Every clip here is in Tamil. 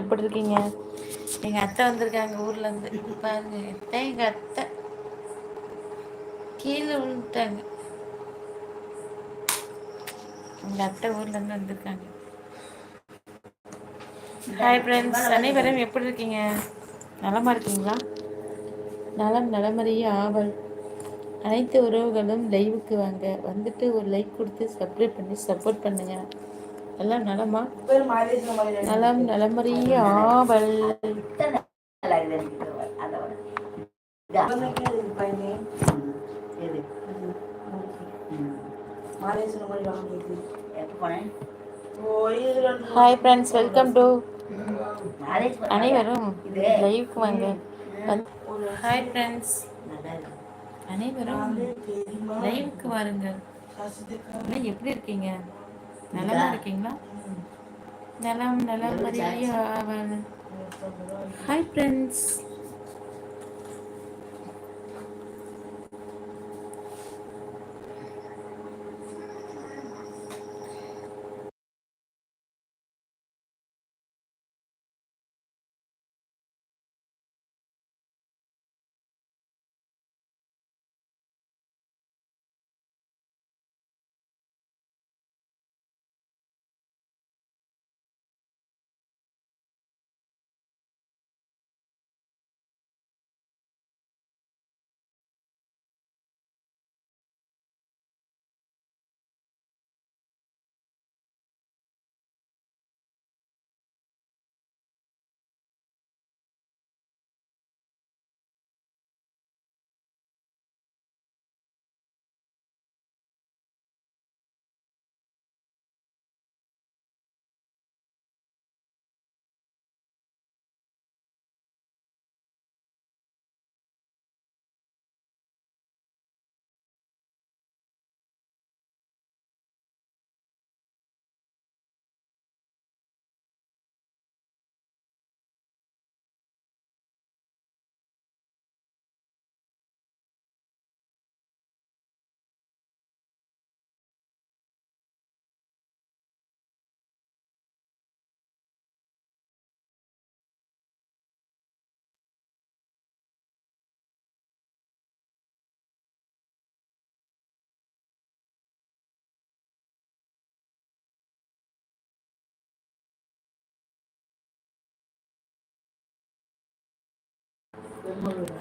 எப்படி இருக்கீங்க? எங்க அத்தை வந்திருக்காங்க ஊர்ல இருந்து. பாருங்க அத்தை எங்க அத்தை. கீழே விழுந்துட்டாங்க. எங்க அத்தை ஊர்ல இருந்து வந்திருக்காங்க. ஹாய் ஃப்ரெண்ட்ஸ் அனைவரும் எப்படி இருக்கீங்க? நலமா இருக்கீங்களா? நலம் நலமறிய ஆவல். அனைத்து உறவுகளும் லைவுக்கு வாங்க. வந்துட்டு ஒரு லைக் கொடுத்து சப்ஸ்கிரைப் பண்ணி சப்போர்ட் பண்ணுங்க. எல்லாம் நலமா? நலம் நலமறிய ஆவல். ஹாய் ஃப்ரெண்ட்ஸ் வெல்கம் டு அனைவரும் லைவுக்கு வாங்க. ஹாய் ஃப்ரெண்ட்ஸ் அனைவரும் லைவுக்கு வாருங்கள் எப்படி இருக்கீங்க? நிலமா இருக்கீங்களா? நலம் நிலம் மரியாதை ஹாய் ஃப்ரெண்ட்ஸ்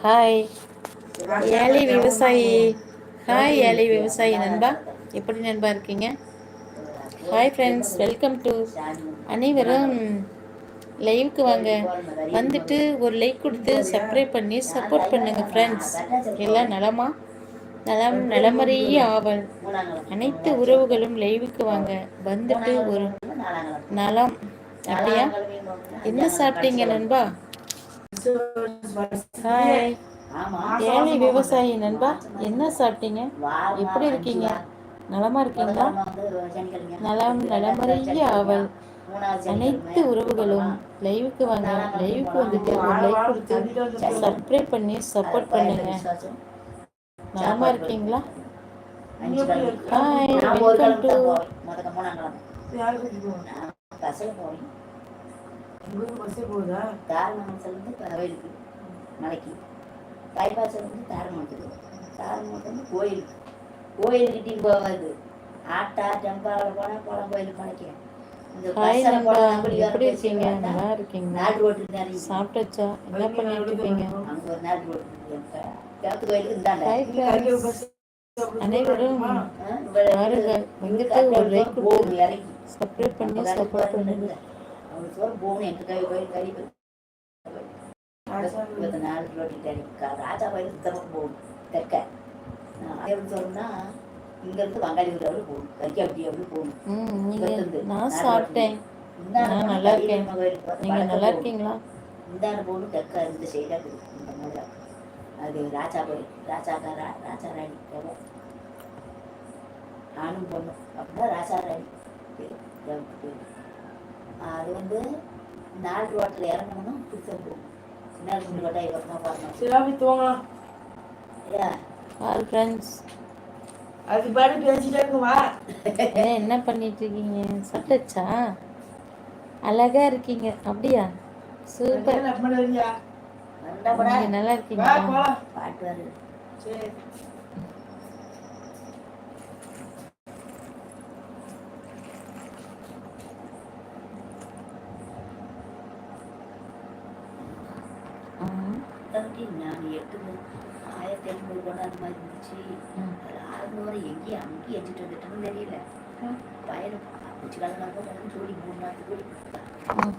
ஹாய் ஏழை விவசாயி. ஹாய் ஏழை விவசாயி நண்பா. எப்படி நண்பா இருக்கீங்க? ஹாய் ஃப்ரெண்ட்ஸ் வெல்கம் டு அனைவரும் லைவுக்கு வாங்க. வந்துட்டு ஒரு லைக் கொடுத்து சப்ஸ்கிரைப் பண்ணி சப்போர்ட் பண்ணுங்க ஃப்ரெண்ட்ஸ் எல்லாம் நலமா? நலம் நலமறிய ஆவல். அனைத்து உறவுகளும் லைவுக்கு வாங்க. வந்துட்டு ஒரு நலம். அப்படியா? என்ன சாப்பிட்டீங்க நண்பா? ஏழை விவசாயி நண்பா என்ன சாப்பிட்டீங்க? எப்படி இருக்கீங்க? நலமா இருக்கீங்களா? நலம் நலமறிய அவள். அனைத்து உறவுகளும் லைவுக்கு வாங்க லைவுக்கு வந்துட்டு ஒரு லைக் கொடுத்து சப்ஸ்கிரைப் பண்ணி சப்போர்ட் பண்ணுங்க. நலமா இருக்கீங்களா? ஹாய் வெல்கம் டு உங்களுக்கு பஸ்ஸே போகுதா? தாரமங்கலத்துலேருந்து கோயிலுக்கு மலைக்கு. பைபாஸ்லேருந்து தாரமங்கலத்துக்கு தாரமங்கலத்துலேருந்து கோயிலுக்கு. கோயிலுக்கிட்டையும் போகாது. ஆட்டா டெம்பாவில் போனால் குளம் கோயிலுக்கு மலைக்கு. எப்படி இருக்கீங்க? நல்லா இருக்கீங்க. சாப்பிட்டாச்சா? என்ன பண்ணிட்டு இருக்கீங்க? அனைவரும் வாருங்கள் வந்துட்டு ஒரு லைக் சப்ஸ்கிரைப் பண்ணி சப்போர்ட் பண்ணுங்க. கை கோயில் கறி இருபத்தி நாலு கறி ராஜா கோயில் சுத்தமாக போகணும் தெற்க எப்படி சொல்லணும்னா இங்கேருந்து வங்காளி வீடு போகணும் கறி அப்படி அப்படி நான் சாப்பிட்டேன். நான் நல்லா இருக்கேன். நீங்கள் நல்லா இருக்கீங்களா? இந்தாண்ட போகணும் தெற்க இந்த சைடாக இந்த மாதிரி அது ராஜா கோயில் ராஜாக்காரா ராஜா ராணி ஆணும் பொண்ணும் அப்படின்னா ராஜா ராணி. அது வந்து நாலு ரோட்டில் இறங்கணும் புதுசாக போகும் சின்ன மூணு ரோட்டா இறக்கணும் பாருங்க சிலாபி தூங்கலாம். ஹாய் ஃப்ரெண்ட்ஸ் அது பாட்டு பேசிட்டே இருக்குமா என்ன பண்ணிட்டு இருக்கீங்க சாப்பிட்டச்சா? அழகா இருக்கீங்க. அப்படியா? சூப்பர். நல்லா இருக்கீங்களா? பாட்டு வருது ம், தம்பி நான் எட்டு ஆயிரத்தி எழுநூறு கொண்டு அந்த மாதிரி இருந்துச்சு. அது அறுநூறு எங்கேயும் அங்கேயும் எஞ்சிட்டு வந்துட்டுன்னு தெரியல ம். பயிர் பூச்சி கலந்தாங்க போட்டு ஜோடி மூணு கொடுத்தான் ம்.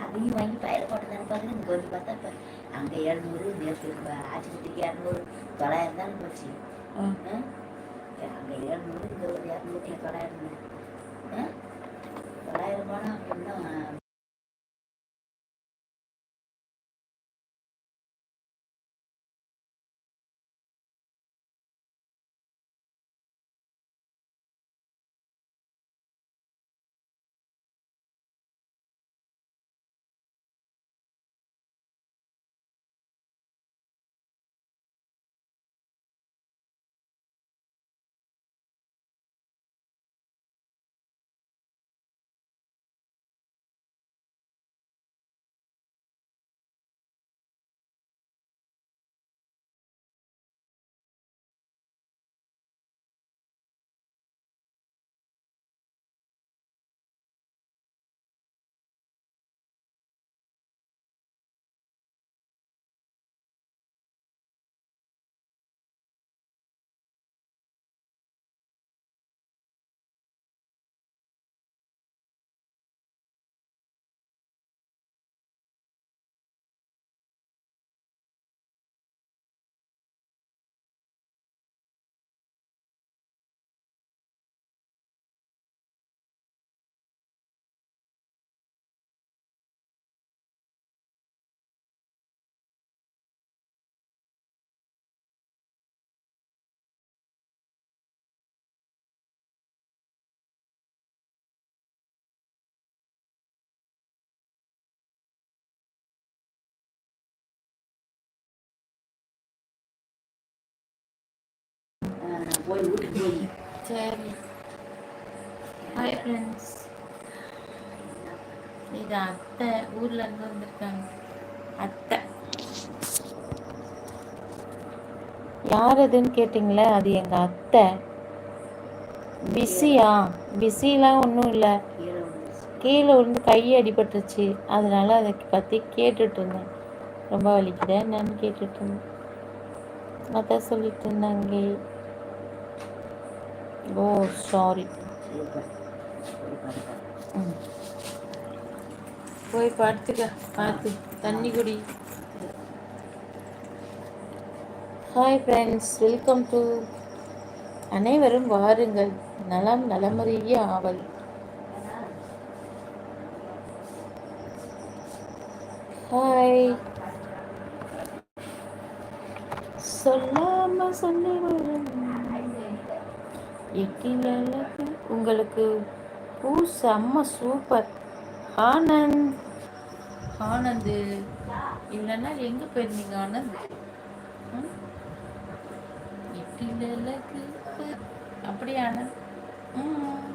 அதையும் வாங்கி பயிர் போட்டு தானே பார்க்குறேன் இங்கே வந்து பார்த்தா இப்போ அங்கே இரநூறு நேற்று ஆஸ்பத்திரிக்கு இரநூறு தொள்ளாயிரம் தானே போச்சு. அங்கே இரநூறு இங்கே ஒரு இரநூத்தி தொள்ளாயிரம்? தொள்ளாயிரம் போனால் அப்படின்னா போய் வீட்டுக்கு போய் சரி ஹாய் ஃப்ரெண்ட்ஸ் இது அத்தை. ஊர்ல இருந்து வந்திருக்காங்க. அத்தை. யார் அதுன்னு கேட்டிங்களே அது எங்க அத்தை. பிஸியா? பிஸிலாம் ஒன்றும் இல்லை. கீழே விழுந்து கை அடிபட்டுருச்சு. அதனால அதை பற்றி கேட்டுட்டு இருந்தேன். ரொம்ப வலிக்குதா என்னன்னு கேட்டுட்டு இருந்தேன். அதான் சொல்லிட்டு இருந்தாங்க ஓ சாரி போய் பார்த்துக்க படுத்துக்க பார்த்து தண்ணி குடி. ஹாய் ஃப்ரெண்ட்ஸ் வெல்கம் டு அனைவரும் வாருங்கள். நலம் நலமறிய ஆவல். ஹாய் சொல்லாம சொல்லிவிடும் எட்டில் அழகு. உங்களுக்கு பூ செம்ம சூப்பர் ஆனந்த். ஆனந்த் இல்லைன்னா எங்கே போயிருந்தீங்க ஆனந்த்? ம்? எட்டில் அழகு ஆனந்த்? ம்,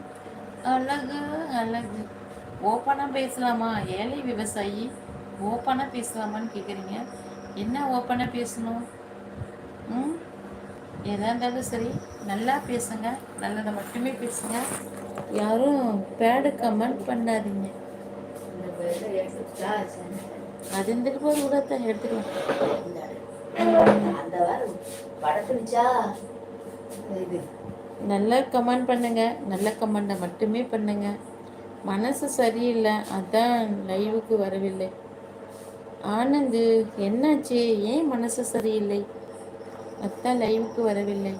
அழகு அழகு. ஓப்பனாக பேசலாமா? ஏழை விவசாயி ஓப்பனாக பேசலாமான்னு கேட்குறீங்க என்ன ஓப்பனாக பேசணும்? எதா இருந்தாலும் சரி நல்லா பேசுங்க. நல்லதை மட்டுமே பேசுங்க. யாரும் பேடு கமெண்ட் பண்ணாதீங்க. அது இருந்துட்டு போது கூட தான் எடுத்துக்கலாம். அந்த படத்துச்சா இது நல்லா கமெண்ட் பண்ணுங்க. நல்ல கமெண்டை மட்டுமே பண்ணுங்க. மனசு சரியில்லை அதான் லைவுக்கு வரவில்லை. ஆனந்து என்னாச்சு? ஏன் மனசு சரியில்லை? அத்தான் லைவுக்கு வரவில்லை.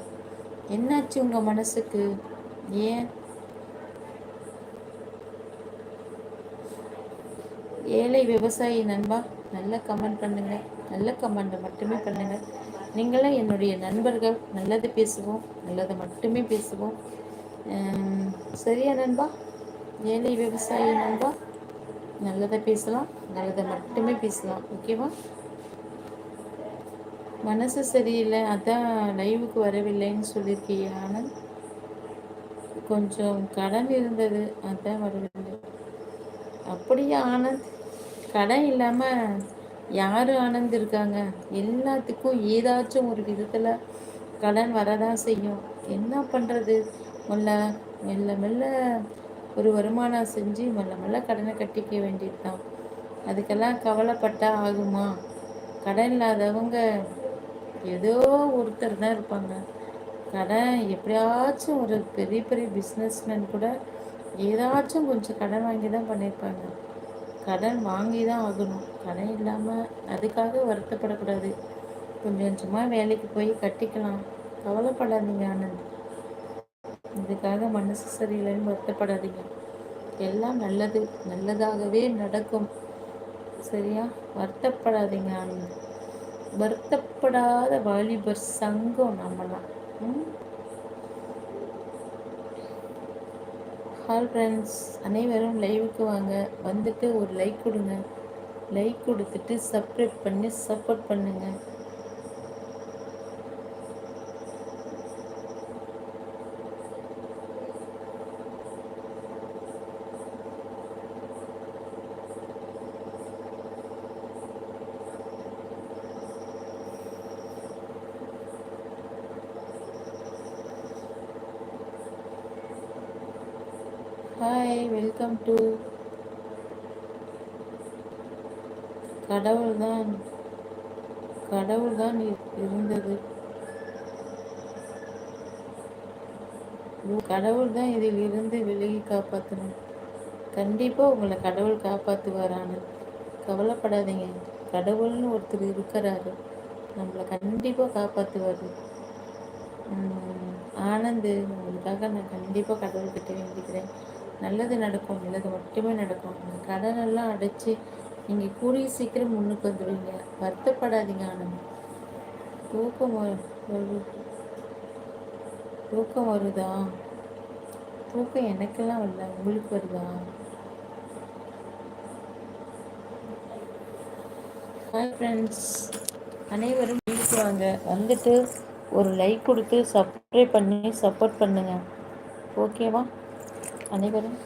என்னாச்சு உங்க மனசுக்கு? ஏன்? ஏழை விவசாயி நண்பா நல்ல கமெண்ட் பண்ணுங்க. நல்ல கமெண்ட்டை மட்டுமே பண்ணுங்க. நீங்களும் என்னுடைய நண்பர்கள். நல்லது பேசுவோம் நல்லதை மட்டுமே பேசுவோம். சரியா நண்பா? ஏழை விவசாயி நண்பா நல்லதை பேசலாம் நல்லதை மட்டுமே பேசலாம். ஓகேவா? மனசு சரியில்லை அதான் லைவுக்கு வரவில்லைன்னு சொல்லியிருக்கீங்க. ஆனந்த் கொஞ்சம் கடன் இருந்தது அதான் வரவில்லை. அப்படியே ஆனந்த் கடன் இல்லாமல் யார் ஆனந்த் இருக்காங்க? எல்லாத்துக்கும் ஏதாச்சும் ஒரு விதத்தில் கடன் வரதான் செய்யும். என்ன பண்ணுறது மெல்ல மெல்ல மெல்ல ஒரு வருமானம் செஞ்சு மெல்ல மெல்ல கடனை கட்டிக்க வேண்டியது தான் அதுக்கெல்லாம் கவலைப்பட்டா ஆகுமா? கடன் இல்லாதவங்க ஏதோ ஒருத்தர் தான் இருப்பாங்க. கடன் எப்படியாச்சும் ஒரு பெரிய பெரிய பிஸ்னஸ்மேன் கூட ஏதாச்சும் கொஞ்சம் கடன் வாங்கி தான் பண்ணியிருப்பாங்க கடன் வாங்கி தான் ஆகணும். கடன் இல்லாமல் அதுக்காக வருத்தப்படக்கூடாது. கொஞ்சம் கொஞ்சமாக வேலைக்கு போய் கட்டிக்கலாம். கவலைப்படாதீங்க ஆனந்த். இதுக்காக மனசு சரியில்லைன்னு வருத்தப்படாதீங்க. எல்லாம் நல்லது. நல்லதாகவே நடக்கும். சரியா? வருத்தப்படாதீங்க ஆனந்த். வருத்தப்படாத வாலிபர் சங்கம் நம்மலாம். ஹால் ஃப்ரெண்ட்ஸ் அனைவரும் லைவுக்கு வாங்க. வந்துட்டு ஒரு லைக் கொடுங்க. லைக் கொடுத்துட்டு சப்ஸ்கிரைப் பண்ணி சப்போர்ட் பண்ணுங்கள் ஹாய் வெல்கம் டு கடவுள் தான் கடவுள் தான் இருந்தது. கடவுள் தான் இதில் இருந்து விலகி காப்பாற்றணும் கண்டிப்பாக உங்களை கடவுள் காப்பாற்றுவாரான்னு கவலைப்படாதீங்க. கடவுள்னு ஒருத்தர் இருக்கிறாரு. நம்மளை கண்டிப்பாக காப்பாற்றுவார் ஆனந்து உங்களுக்காக நான் கண்டிப்பாக கடவுள்கிட்ட வேண்டிக்கிறேன். நல்லது நடக்கும் நல்லது மட்டுமே நடக்கும். அந்த கடனெல்லாம் அடைச்சி நீங்கள் கூடிய சீக்கிரம் முன்னுக்கு வந்துடுவீங்க வருத்தப்படாதீங்க ஆனந்த். தூக்கம் வரு தூக்கம் வருதா? தூக்கம் எனக்கெல்லாம் வரல. உங்களுக்கு வருதா? ஹாய் ஃப்ரெண்ட்ஸ் அனைவரும் வீட்டுக்கு வாங்க. வந்துட்டு ஒரு லைக் கொடுத்து சப்ஸ்கிரைப் பண்ணி சப்போர்ட் பண்ணுங்கள் ஓகேவா அனைவரும்